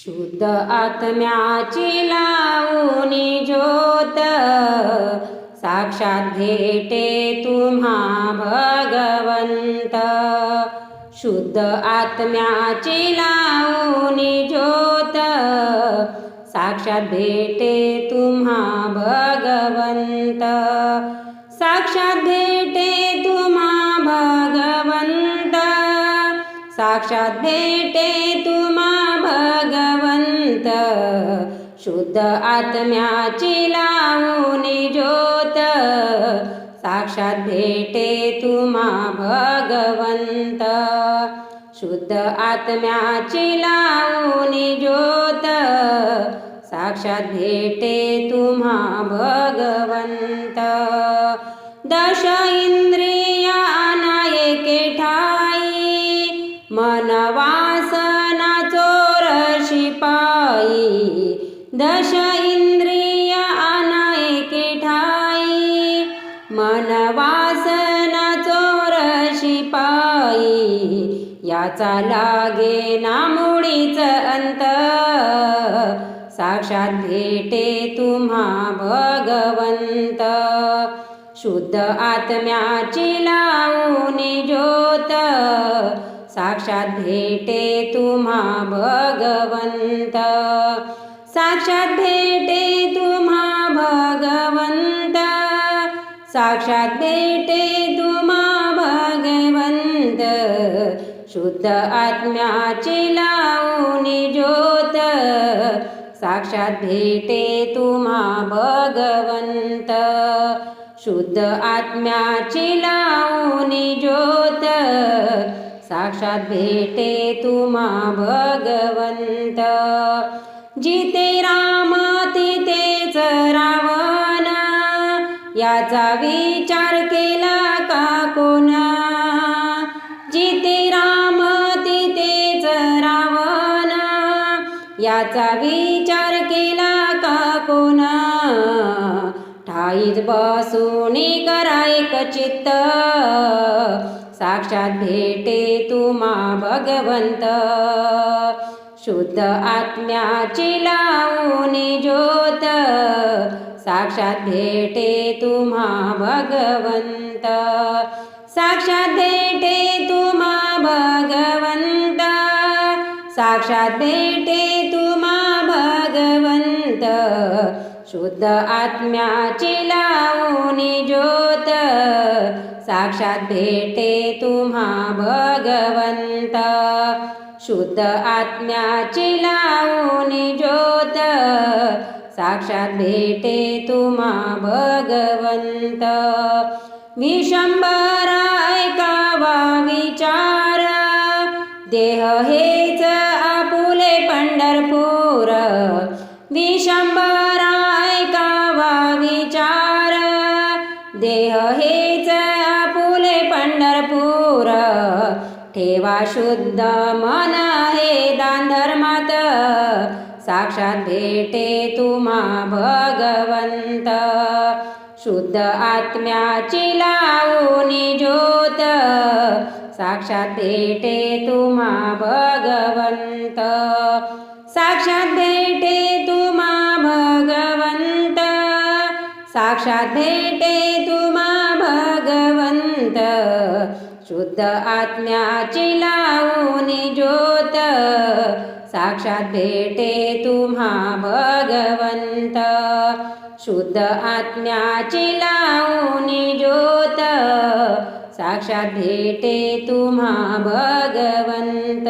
शुद्ध आत्म्याची लावूनी ज्योत साक्षात भेटे तुम्हा भगवंत. शुद्ध आत्म्याची लावूनी ज्योत साक्षात भेटे तुम्हा भगवंत. साक्षात भेटे तुम्हा भगवंत साक्षात भेटे तुम्हा भगवंत शुद्ध आत्म्याची लावूनी ज्योत. साक्षात भेटे तुम्हा भगवंत. शुद्ध आत्म्याची लावूनी ज्योत. साक्षात भेटे तुम्हा भगवंत. दश इंद्रिया एके ठाई मनवा दश इंद्रिया एके ठाई मन वासना चोर शिपाई याचा लागे ना मुळीच अंत. साक्षात भेटे तुम्हा भगवंत. शुद्ध आत्म्याची लावूनी ज्योत. साक्षात भेटे तुम्हा भगवंत. साक्षात भेटे तुम्हा भगवंत. साक्षात भेटे तुम्हा भगवंत. शुद्ध आत्म्याची लावणी ज्योत. साक्षात भेटे तुम्हा भगवंत. शुद्ध आत्म्याची लावणी ज्योत. साक्षात भेटे तुम्हा भगवंत. जिते राम तिथेच रावण याचा विचार केला का कोणा? जिते राम तिथेच रावण याचा विचार केला का कोणा? ठाईच बसून करा एक चित्त. साक्षात भेटे तुम्हा भगवंत. शुद्ध आत्म्याची लावून ज्योत. साक्षात भेटे तुम्हा भगवंत. साक्षात भेटे तुम्हा भगवंत. साक्षात भेटे तुम्हा भगवंत. शुद्ध आत्म्याची लावून ज्योत. साक्षात भेटे तुम्हा भगवंत. शुद्ध आत्म्याची लावून ज्योत. साक्षात भेटे तुम्हा भगवंत. विशंभर ऐकावा विचार. देह हेच आपुले पंढरपूर. विशंभर ऐकावा विचार. देह हेच ठेवा शुद्ध मन हे दान धर्मात. साक्षात भेटे तुम्हा भगवंत. शुद्ध आत्म्याची लावूनी ज्योत. साक्षात भेटे तुम्हा भगवंत. साक्षात भेटे तुम्हा भगवंत. साक्षात भेटे तुम्हा भगवंत. शुद्ध आत्म्याची लावून ज्योत. साक्षात भेटे तुम्हा भगवंत. शुद्ध आत्म्याची लावून ज्योत. साक्षात भेटे तुम्हा भगवंत.